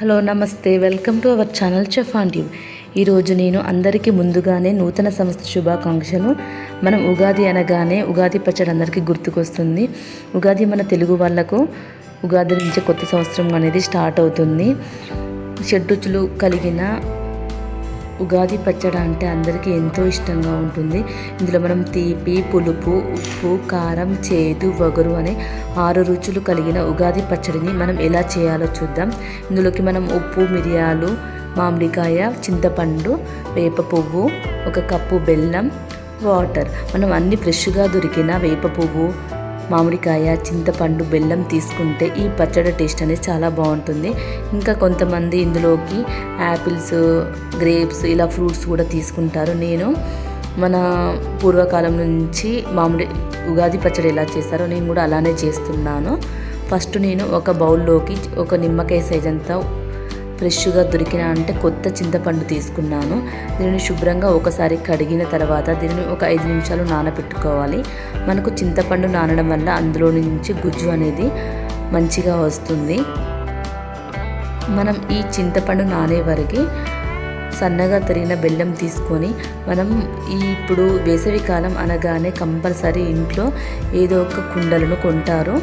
Hello నమస్తే. Welcome to our channel chef on tube ఈరోజు నేను అందరికీ ముందుగానే నూతన సంస్థ శుభాకాంక్షలు. మనం ఉగాది అనగానే ఉగాది పచ్చడి అందరికీ గుర్తుకొస్తుంది. ఉగాది మన తెలుగు వాళ్ళకు ఉగాది నుంచి కొత్త సంవత్సరం అనేది స్టార్ట్ అవుతుంది. షడ్రుచులు కలిగిన ఉగాది పచ్చడి అంటే అందరికీ ఎంతో ఇష్టంగా ఉంటుంది. ఇందులో మనం తీపి పులుపు ఉప్పు కారం చేదు వగరు అనే ఆరు రుచులు కలిగిన ఉగాది పచ్చడిని మనం ఎలా చేయాలో చూద్దాం. ఇందులోకి మనం ఉప్పు మిరియాలు మామిడికాయ చింతపండు వేప పువ్వు ఒక కప్పు బెల్లం వాటర్. మనం అన్ని ఫ్రెష్గా దొరికిన వేప పువ్వు మామిడికాయ చింతపండు బెల్లం తీసుకుంటే ఈ పచ్చడి టేస్ట్ అనేది చాలా బాగుంటుంది. ఇంకా కొంతమంది ఇందులోకి యాపిల్స్ గ్రేప్స్ ఇలా ఫ్రూట్స్ కూడా తీసుకుంటారు. నేను మన పూర్వకాలం నుంచి మామిడి ఉగాది పచ్చడి ఎలా చేస్తారో నేను కూడా అలానే చేస్తున్నాను. ఫస్ట్ నేను ఒక బౌల్లోకి ఒక నిమ్మకాయ సైజ్ అంతా ఫ్రెష్గా దొరికిన అంటే కొత్త చింతపండు తీసుకున్నాను. దీనిని శుభ్రంగా ఒకసారి కడిగిన తర్వాత దీనిని ఒక ఐదు నిమిషాలు నానబెట్టుకోవాలి మనకు చింతపండు నానడం వల్ల అందులో నుంచి గుజ్జు అనేది మంచిగా వస్తుంది. మనం ఈ చింతపండు నానే వరకు సన్నగా తరిగిన బెల్లం తీసుకొని మనం ఈ ఇప్పుడు వేసవికాలం అనగానే కంపల్సరీ ఇంట్లో ఏదో ఒక కుండలను కొంటారు.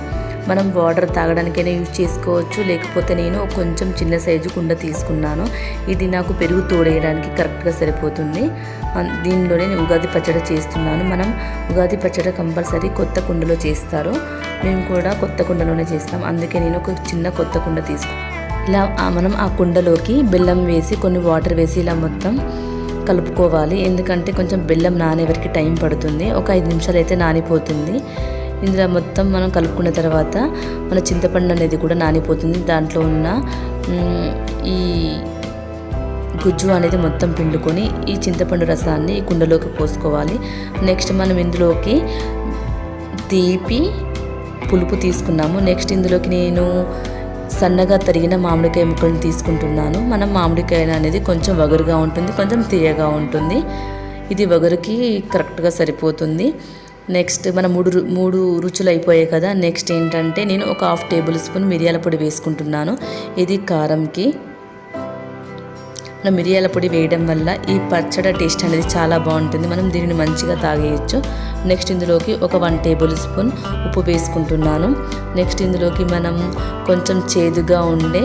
మనం వాటర్ తాగడానికైనా యూజ్ చేసుకోవచ్చు. లేకపోతే నేను కొంచెం చిన్న సైజు కుండ తీసుకున్నాను. ఇది నాకు పెరుగు తోడేయడానికి కరెక్ట్గా సరిపోతుంది. దీనిలోనే నేను ఉగాది పచ్చడి చేస్తున్నాను. మనం ఉగాది పచ్చడి కంపల్సరీ కొత్త కుండలో చేస్తారు. మేము కూడా కొత్త కుండలోనే చేస్తాం. అందుకే నేను ఒక చిన్న కొత్త కుండ తీసుకున్నాను ఇలా మనం ఆ కుండలోకి బెల్లం వేసి కొన్ని వాటర్ వేసి ఇలా మొత్తం కలుపుకోవాలి. ఎందుకంటే కొంచెం బెల్లం నానే వరకు టైం పడుతుంది. ఒక ఐదు నిమిషాలు అయితే నానిపోతుంది. ఇందులో మొత్తం మనం కలుపుకున్న తర్వాత మన చింతపండు అనేది కూడా నానిపోతుంది. దాంట్లో ఉన్న ఈ గుజ్జు అనేది మొత్తం పిండుకొని ఈ చింతపండు రసాన్ని ఈ కుండలోకి పోసుకోవాలి. నెక్స్ట్ మనం ఇందులోకి తీపి పులుపు తీసుకున్నాము. నెక్స్ట్ ఇందులోకి నేను సన్నగా తరిగిన మామిడికాయ ముక్కలను తీసుకుంటున్నాను. మనం మామిడికాయ అనేది కొంచెం వగరుగా ఉంటుంది కొంచెం తీయగా ఉంటుంది. ఇది వగరుకి కరెక్ట్గా సరిపోతుంది. నెక్స్ట్ మన మూడు రు- మూడు రుచులు అయిపోయాయి కదా. నెక్స్ట్ ఏంటంటే నేను ఒక హాఫ్ టేబుల్ స్పూన్ మిరియాల పొడి వేసుకుంటున్నాను. ఇది కారంకి. మనం మిరియాల పొడి వేయడం వల్ల ఈ పచ్చడి టేస్ట్ అనేది చాలా బాగుంటుంది. మనం దీనిని మంచిగా తాగేయచ్చు. నెక్స్ట్ ఇందులోకి ఒక వన్ టేబుల్ స్పూన్ ఉప్పు వేసుకుంటున్నాను. నెక్స్ట్ ఇందులోకి మనం కొంచెం చేదుగా ఉండే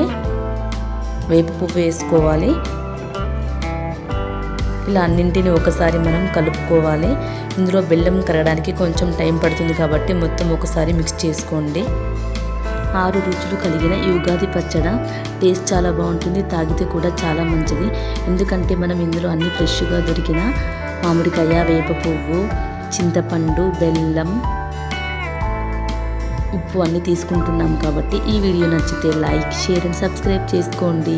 వేపు పువ్వు వేసుకోవాలి. ఇలా అన్నింటిని ఒకసారి మనం కలుపుకోవాలి. ఇందులో బెల్లం కరగడానికి కొంచెం టైం పడుతుంది కాబట్టి మొత్తం ఒకసారి మిక్స్ చేసుకోండి. ఆరు రుచులు కలిగిన ఈ ఉగాది పచ్చడ టేస్ట్ చాలా బాగుంటుంది తాగితే కూడా చాలా మంచిది. ఎందుకంటే మనం ఇందులో అన్ని ఫ్రెష్గా దొరికిన మామిడికాయ వేప పువ్వు చింతపండు బెల్లం ఉప్పు అన్నీ తీసుకుంటున్నాం కాబట్టి ఈ వీడియో నచ్చితే లైక్ షేర్ అండ్ సబ్స్క్రైబ్ చేసుకోండి.